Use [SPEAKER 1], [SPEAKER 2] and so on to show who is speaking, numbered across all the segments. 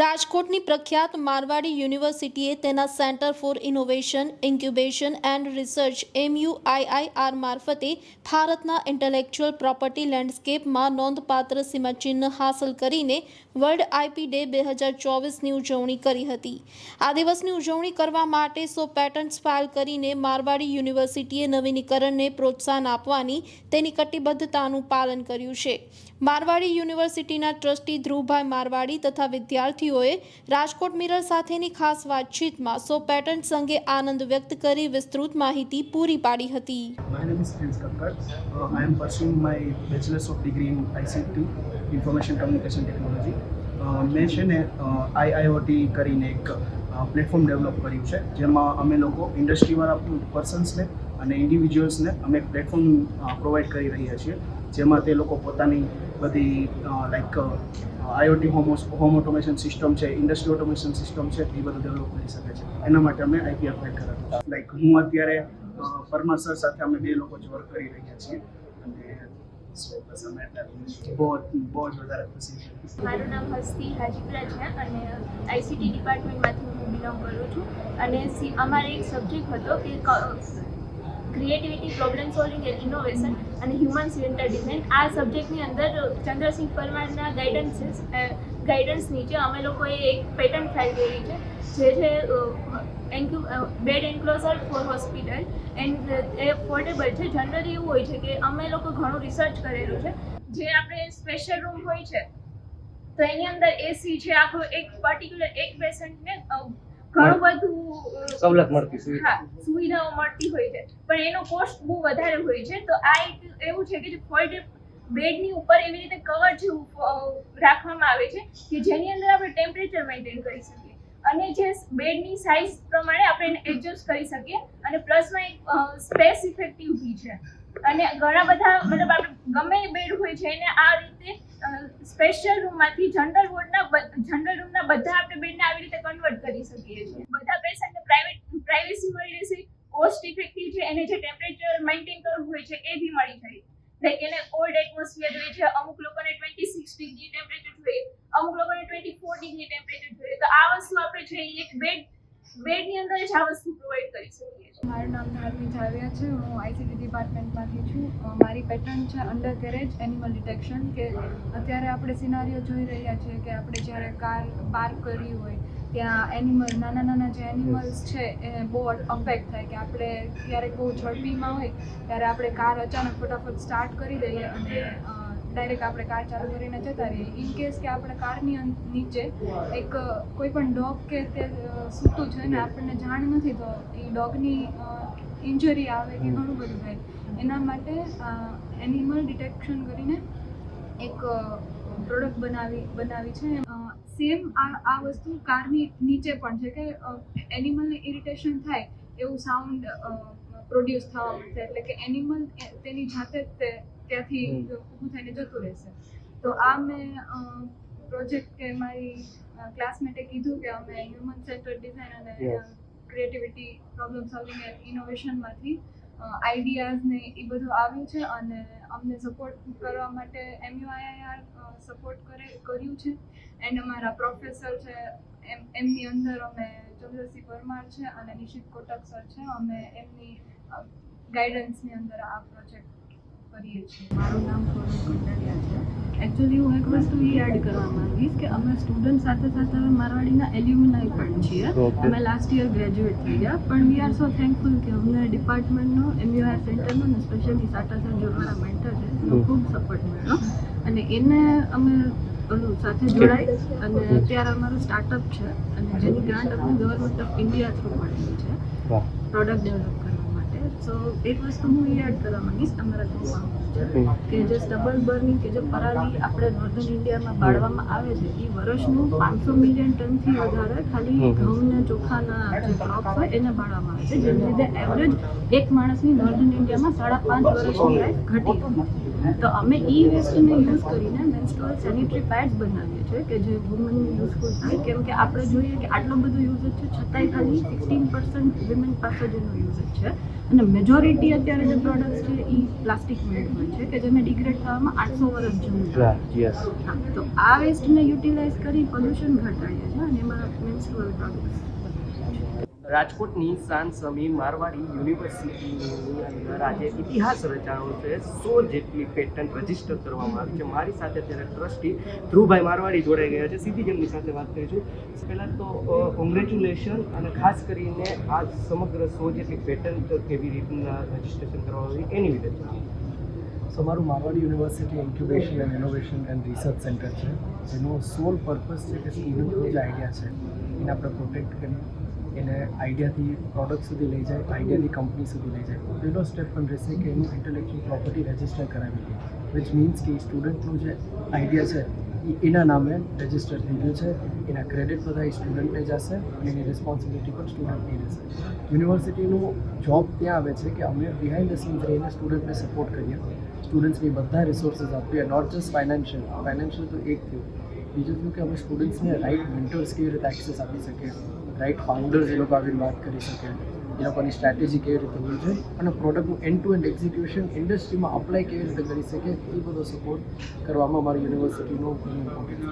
[SPEAKER 1] રાજકોટની પ્રખ્યાત મારવાડી યુનિવર્સિટીએ તેના centre for innovation, incubation and research, MUIIR મારફતે ભારતના ઇન્ટેલેક્ચુઅલ પ્રોપર્ટી લેન્ડસ્કેપમાં નોંધપાત્ર સીમાચિહ્ન હાંસલ કરીને વર્લ્ડ આઈપી ડે બે હજાર ચોવીસની ઉજવણી કરી હતી. આ દિવસની ઉજવણી કરવા માટે સો પેટન્ટ્સ ફાઇલ કરીને મારવાડી યુનિવર્સિટીએ નવીનીકરણને પ્રોત્સાહન આપવાની તેની કટિબદ્ધતાનું પાલન કર્યું છે. મારવાડી યુનિવર્સિટીના ટ્રસ્ટી ધ્રુવભાઈ મારવાડી તથા વિદ્યાર્થીઓએ રાજકોટ મિરર સાથેની ખાસ વાતચીતમાં સો પેટન્ટ અંગે આનંદ વ્યક્ત કરી વિસ્તૃત માહિતી પૂરી પાડી હતી
[SPEAKER 2] My name is Prince. Uh. Uh, મેં છે ને આઈઆઈઓટી કરીને એક પ્લેટફોર્મ ડેવલપ કર્યું છે જેમાં અમે લોકો ઇન્ડસ્ટ્રીવાળા પર્સન્સને અને ઇન્ડિવિજ્યુઅલ્સને અમે પ્લેટફોર્મ પ્રોવાઈડ કરી રહ્યા છીએ જેમાં તે લોકો પોતાની બધી like IoT home home automation system છે ઇન્ડસ્ટ્રી ઓટોમેશન સિસ્ટમ છે, એ બધું ડેવલપ કરી શકે છે. એના માટે અમે આઈપીઆર ફાઇલ કરાવ્યું લાઈક હું અત્યારે પરમાર સર સાથે અમે બે લોકો જ વર્ક કરી રહ્યા છીએ.
[SPEAKER 3] મારું નામ હસ્તી હાજીપુરા છે અને આઈસીટી ડિપાર્ટમેન્ટમાંથી હું બિલોંગ કરું છું. અને અમારે એક સબ્જેક્ટ હતો કે creativity problem solving and innovation અને હ્યુમન સેન્ટર ડિઝાઇન આ સબ્જેક્ટની અંદર ચંદ્રસિંહ પરમારના ગાઈડન્સ ગાઈડન્સ નીચે અમે લોકોએ એક પેટર્ન ફાઇલ કરી છે, જે છે bed enclosure for hospital and A portable છે. જનરલી એવું હોય છે કે અમે લોકો ઘણું રિસર્ચ કરેલું છે. જે આપણે સ્પેશિયલ રૂમ હોય છે, તો એની અંદર એસી છે. આખો એક પર્ટિક્યુલર એક પેશન્ટને ઘણું બધું
[SPEAKER 4] સવલત મળતી સુવિધા
[SPEAKER 3] હા સુવિધાઓ મળતી હોય છે. પણ એનો કોસ્ટ બહુ વધારે હોય છે. તો આ એક એવું છે કે જે ફોલ્ડ બેડની ઉપર એવી રીતે કવર જેવું રાખવામાં આવે છે કે જેની અંદર આપણે ટેમ્પરેચર મેન્ટેન કરી શકીએ. અને જે બેડની સાઇઝ પ્રમાણે આપણે એને એડજસ્ટ કરી શકીએ. અને પ્લસમાં એક સ્પેસ ઇફેક્ટિવ બી છે. અને ઘણા બધા મતલબ આપણે ગમે બેડ હોય છે એને આ રીતે સ્પેશિયલ રૂમમાંથી જનરલ વોર્ડના જનરલ રૂમના બધા આપણે બેડને આવી રીતે કન્વર્ટ કરી શકીએ છીએ. બધા પેશન્ટને પ્રાઇવેટ પ્રાઇવેસી મળી રહેશે કોસ્ટ ઇફેક્ટિવ છે એને જે ટેમ્પરેચર મેન્ટેન કરવું હોય છે, એ બી મળી જાય. લાઈક એને કોલ્ડ એટમોસ્ફિયર જોઈએ છે, અમુક લોકોને ટ્વેન્ટી સિક્સ ડિગ્રી ટેમ્પરેચર જોઈએ, અમુક લોકોને ટ્વેન્ટી ફોર ડિગ્રી ટેમ્પરેચર જોઈએ. તો આ વસ્તુ આપણે છે એક બેડ બેડની અંદર જ આ વસ્તુ પ્રોવાઈડ કરી શકીએ છીએ.
[SPEAKER 5] મારું નામ ધાર્મી ઝાવિયા છે, હું આઈસીટી ડિપાર્ટમેન્ટમાંથી છું. મારી પેટર્ન છે અંડર કેરેજ એનિમલ ડિટેક્શન કે અત્યારે આપણે સિનારીઓ જોઈ રહ્યા છીએ કે આપણે જ્યારે કાર પાર્ક કરી હોય ત્યાં એનિમલ નાના નાના જે એનિમલ્સ છે એ બહુ અફેક્ટ થાય કે આપણે ક્યારેક બહુ ઝડપીમાં હોય ત્યારે આપણે કાર અચાનક ફટાફટ સ્ટાર્ટ કરી દઈએ અને ડાયરેક્ટ આપણે કાર ચાલુ કરીને જતા રહીએ. ઇન કેસ કે આપણે કારની નીચે એક કોઈ પણ ડોગ કે તે સૂતું છે ને આપણને જાણ નથી તો એ ડોગની ઇન્જરી આવે કે ઘણું બધું થાય. એના માટે એનિમલ ડિટેક્શન કરીને એક પ્રોડક્ટ બનાવી બનાવી છે. સેમ આ આ વસ્તુ કારની નીચે પણ છે કે એનિમલને ઇરિટેશન થાય એવું સાઉન્ડ પ્રોડ્યુસ થવા મળશે એટલે કે એનિમલ તેની જાતે જ તે ત્યાંથી ઊભું થઈને જતું રહેશે. તો આ મેં પ્રોજેક્ટ કે મારી ક્લાસમેટે કીધું કે અમે હ્યુમન સેન્ટર ડિઝાઇન અને ક્રિએટિવિટી પ્રોબ્લેમ સોલ્વિંગ એન્ડ ઇનોવેશનમાંથી આઈડિયાઝ ને એ બધું આવ્યું છે અને અમને સપોર્ટ કરવા માટે એમયુઆઈઆર સપોર્ટ કરે, કર્યું છે. એન્ડ અમારા પ્રોફેસર છે, એમ, એમની અંદર અમે ચંદ્રસિંહ પરમાર છે અને નિશિત કોટક સર છે. અમે એમની ગાઈડન્સની અંદર આ પ્રોજેક્ટ કરીએ છીએ.
[SPEAKER 6] મારું નામ સ્વરૂપ કંટારિયા છે. એકચ્યુઅલી હું એક વસ્તુ એ એડ કરવા માંગીશ કે અમે સ્ટુડન્ટ સાથે સાથે હવે મારવાડીના એલ્યુમિનાઈ પણ છીએ. અમે લાસ્ટ યર ગ્રેજ્યુએટ થઈ ગયા. પણ વી આર સો થેન્કફુલ કે અમને ડિપાર્ટમેન્ટનો એમયુઆર સેન્ટરનો અને સ્પેશિયલી સાટા સર જે મારા મેન્ટર છે એનો ખૂબ સપોર્ટ મળ્યો. અને એને અમે ઓલું સાથે જોડાય અને અત્યારે અમારું સ્ટાર્ટઅપ છે. અને જેની ગ્રાન્ટ અમને ગવર્મેન્ટ ઓફ ઇન્ડિયા થ્રુ મળેલી છે. પ્રોડક્ટ ડેવલપ માટે સો એક વસ્તુ હું એ એડ કરવા માંગીશ તમારા ગ્રુપમાં કે જે સ્ટબલ બર્નિંગ કે જે પરાલી આપણે નોર્ધન ઇન્ડિયામાં બાળવામાં આવે છે એ વર્ષનું પાંચસો મિલિયન ટનથી વધારે ખાલી ઘઉંના ચોખાના જે ક્રોપ હોય એને બાળવામાં આવે છે જેને લીધે એવરેજ એક માણસની નોર્ધન ઇન્ડિયામાં સાડા પાંચ વર્ષની લાઈફ ઘટી તો અમે ઈ વેસ્ટને યુઝ કરીને મેન્સ્ટ્રુઅલ સેનિટરી પેડ્સ બનાવીએ છીએ કે જે વુમન યુઝફુલ થાય કેમ કે આપણે જોઈએ કે આટલો બધો યુઝેજ છે છતાંય ખાલી સિક્સટીન પર્સન્ટ વિમેન પાસે જ એનો યુઝ છે. અને મેજોરિટી અત્યારે જે પ્રોડક્ટ્સ છે એ પ્લાસ્ટિક મેડ હોય છે કે જેને ડિગ્રેડ થવામાં આઠસો વર્ષ જેવું છે તો આ વેસ્ટને યુટિલાઇઝ કરી પોલ્યુશન ઘટાડીએ છીએ અને એમાં મેન્સ્ટ્રુઅલ પ્રોડક્ટ્સ
[SPEAKER 4] રાજકોટની સાન સમી મારવાડી યુનિવર્સિટીની અંદર આજે ઇતિહાસ રચાયો છે. સો જેટલી પેટન્ટ રજિસ્ટર કરવામાં આવી છે. મારી સાથે અત્યારે ટ્રસ્ટી ધ્રુવભાઈ મારવાડી જોડાઈ ગયા છે. સીધી જેમની સાથે વાત કરીશું પહેલાં તો કોંગ્રેચ્યુલેશન અને ખાસ કરીને આ સમગ્ર સો જેટલી પેટન્ટ કેવી રીતના રજીસ્ટ્રેશન કરવામાં આવી એની વિગત
[SPEAKER 2] સો મારું Marwadi university incubation and innovation and research centre છે. જેનો સોલ પર્પઝ છે કે સ્ટુડન્ટનો જે આઈડિયા છે. એને આપણે પ્રોટેક્ટ કરી એને આઈડિયાથી પ્રોડક્ટ સુધી લઈ જાય આઈડિયાથી કંપની સુધી લઈ જાય. પહેલો સ્ટેપ પણ રહેશે કે એનું ઇન્ટેલેક્ચ્યુઅલ પ્રોપર્ટી રજિસ્ટર કરાવી દે. વિચ મીન્સ કે સ્ટુડન્ટનું જે આઈડિયા છે, એ એના નામે રજિસ્ટર થઈ ગયું છે. એના ક્રેડિટ બધા એ સ્ટુડન્ટને જશે અને એની રિસ્પોન્સિબિલિટી પણ સ્ટુડન્ટની રહેશે. યુનિવર્સિટીનું જોબ ત્યાં આવે છે કે અમે બિહાઇન્ડ ધ સીન્સ રહીને સ્ટુડન્ટને સપોર્ટ કરીએ. સ્ટુડન્ટ્સની બધા રિસોર્સિસ આપીએ નોટ જસ્ટ ફાઇનાન્શિયલ ફાઇનાન્શિયલ તો એક થયું. બીજું થયું કે અમે સ્ટુડન્ટ્સને રાઇટ મેન્ટર્સ કેવી રીતે એક્સેસ આપી શકીએ? રાઇટ ફાઉન્ડર્સ એ લોકો આવીને વાત કરી શકે. એ લોકોની સ્ટ્રેટેજી કેવી રીતે હોવી જોઈએ અને પ્રોડક્ટનું એન્ડ ટુ એન્ડ એક્ઝિક્યુશન ઇન્ડસ્ટ્રીમાં અપ્લાય કેવી રીતે કરી શકે એ બધો સપોર્ટ કરવામાં અમારી યુનિવર્સિટીનો ઘણો ઇમ્પોર્ટન્ટ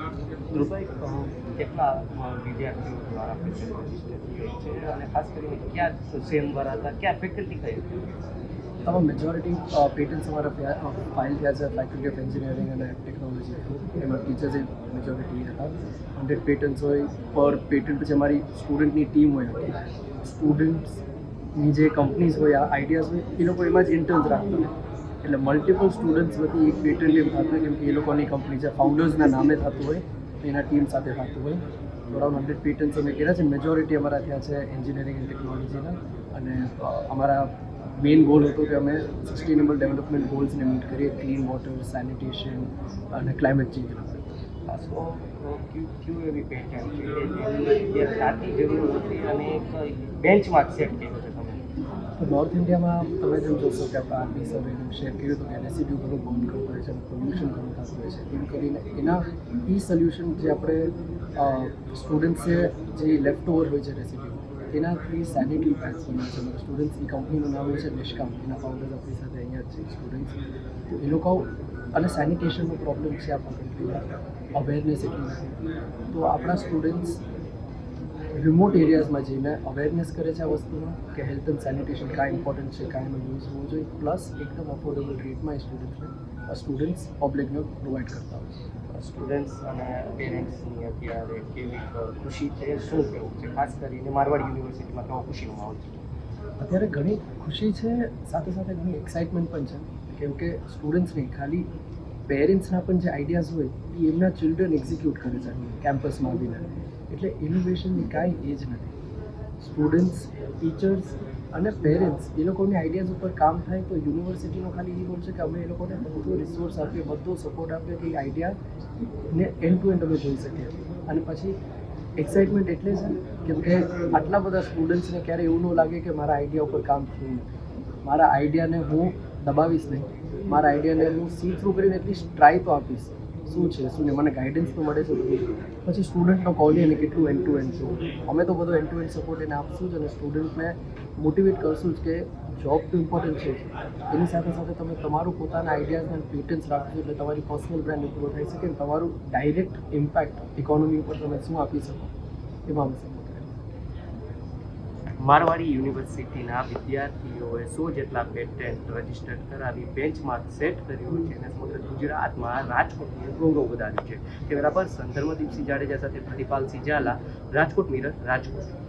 [SPEAKER 2] છે
[SPEAKER 4] કેટલા વિદ્યાર્થીઓ દ્વારા છે? અને ખાસ કરીને ક્યાં સેમ ક્યાં ફેકલ્ટી કઈ
[SPEAKER 2] તમામ મેજોરિટી પેટન્ટ્સ અમારા ફાઇલ થયા છે ફેકલ્ટી ઓફ એન્જિનિયરિંગ અને ટેકનોલોજી એમાં ટીચર્સ મેજોરિટી હતા હંડ્રેડ પેટન્ટ્સ હોય પર પેટન્ટ પછી અમારી સ્ટુડન્ટની ટીમ હોય સ્ટુડન્ટ્સની જે કંપનીઝ હોય આ આઈડિયાઝ હોય એ લોકો એમાં જ ઇન્ટર્ન્સ રાખતા એટલે મલ્ટિપલ સ્ટુડન્ટ્સ બધી એક પેટન્ટ એમ થતું કેમ કે એ લોકોની કંપની છે ફાઉન્ડર્સના નામે થતું હોય એના ટીમ સાથે થતું હોય અરાઉન્ડ હંડ્રેડ પેટન્ટ્સ અમે કર્યા છે મેજોરિટી અમારા ત્યાં છે એન્જિનિયરિંગ એન્ડ ટેકનોલોજીના અને અમારા મેઇન ગોલ હતો કે અમે સસ્ટેનેબલ ડેવલપમેન્ટ ગોલ્સને મીટ કરીએ ક્લીન વોટર સેનિટેશન અને ક્લાઇમેટ ચેન્જ
[SPEAKER 4] બેન્ચમાર્ક સેટ કર્યો છે
[SPEAKER 2] તો નોર્થ ઇન્ડિયામાં તમે જેમ જોશો કે આપણે આરબી સર્વેનું શેર કર્યું હતું કે રેસિડ્યુ ઘણું બંધ કરવું પડે છે પોલ્યુશન ઘણું થતું હોય છે. એમ કરીને એના ઈ સોલ્યુશન જે આપણે સ્ટુડન્ટ્સે જે લેફ્ટ ઓવર હોય છે રેસિડ્યુ એનાથી સેનિટી પેડ્સ બનાવે છે. મતલબ સ્ટુડન્ટ્સ એ કંપનીનું નામ છે નિષ્કામ એના ફાઉન્ડર્સ આપણી સાથે અહીંયા છે સ્ટુડન્ટ્સ તો એ લોકો અને સેનિટેશનનો પ્રોબ્લેમ છે આપણા કન્ટ્રીમાં અવેરનેસ એટલી નથી. તો આપણા સ્ટુડન્ટ્સ રિમોટ એરિયાઝમાં જઈને અવેરનેસ કરે છે આ વસ્તુનો કે હેલ્થ એન્ડ સેનિટેશન કાંઈ ઇમ્પોર્ટન્ટ છે કાંઈ એનો યુઝ હોવો જોઈએ. પ્લસ એકદમ અફોર્ડેબલ રેટમાં એ સ્ટુડન્ટ્સને સ્ટુડન્ટ્સ પબ્લિકને પ્રોવાઈડ કરતા હોય
[SPEAKER 4] સ્ટુડન્ટ્સ અને પેરેન્ટ્સની અત્યારે કેવી ખુશી છે શું કેવું છે? ખાસ કરીને મારવાડ યુનિવર્સિટીમાં કેવો ખુશી માહોલ છે?
[SPEAKER 2] અત્યારે ઘણી ખુશી છે સાથે સાથે ઘણી એક્સાઇટમેન્ટ પણ છે. કેમ કે સ્ટુડન્ટ્સ નહીં ખાલી પેરેન્ટ્સના પણ જે આઈડિયાઝ હોય એ એમના ચિલ્ડ્રન એક્ઝિક્યુટ કરે છે કેમ્પસમાં આવીને. એટલે ઇનોવેશનની કાંઈ એજ નથી. સ્ટુડન્ટ્સ ટીચર્સ અને પેરેન્ટ્સ એ લોકોની આઈડિયાઝ ઉપર કામ થાય તો યુનિવર્સિટીનો ખાલી એ છે કે અમે એ લોકોને બધો રિસોર્સ આપીએ, બધો સપોર્ટ આપીએ કે એ આઈડિયાને એન્ડ ટુ એન્ડ અમે જોઈ શકીએ. અને પછી એક્સાઇટમેન્ટ એટલે છે કેમ કે આટલા બધા સ્ટુડન્ટ્સને ક્યારે એવું ન લાગે કે મારા આઈડિયા ઉપર કામ થયું મારા આઈડિયાને હું દબાવીશ નહીં. મારા આઈડિયાને હું સી થ્રુ કરીને એટલીસ્ટ ટ્રાય તો આપીશ. શું છે, શું નહીં? મને ગાઈડન્સ તો મળે છે પછી સ્ટુડન્ટનો કોલી અને કેટલું એન્ડ ટુ એન્ડ શું અમે તો બધો એન્ડ ટુ એન્ડ સપોર્ટ એને આપશું જ અને સ્ટુડન્ટને મોટિવેટ કરશું જ કે જોબ તો ઇમ્પોર્ટન્ટ છે એની સાથે સાથે તમે તમારું પોતાના આઈડિયાઝ અને પેટન્ટ્સ રાખજો એટલે તમારી પર્સનલ બ્રાન્ડ ઇમ્પ્રૂવ થઈ શકે અને તમારું ડાયરેક્ટ ઇમ્પેક્ટ ઇકોનોમી ઉપર તમે શું આપી શકો? સપોર્ટ કરીશું
[SPEAKER 4] મારવાડી યુનિવર્સિટીના વિદ્યાર્થીઓએ સો જેટલા પેટન્ટ રજિસ્ટર કરાવી બેન્ચમાર્ક સેટ કર્યું છે અને સમગ્ર ગુજરાતમાં રાજકોટની ગૌરવ વધાર્યું છે. કેમેરા પર્સન ધર્મદીપસિંહ જાડેજા સાથે પ્રતિપાલસિંહ ઝાલા, રાજકોટ મિરર, રાજકોટ.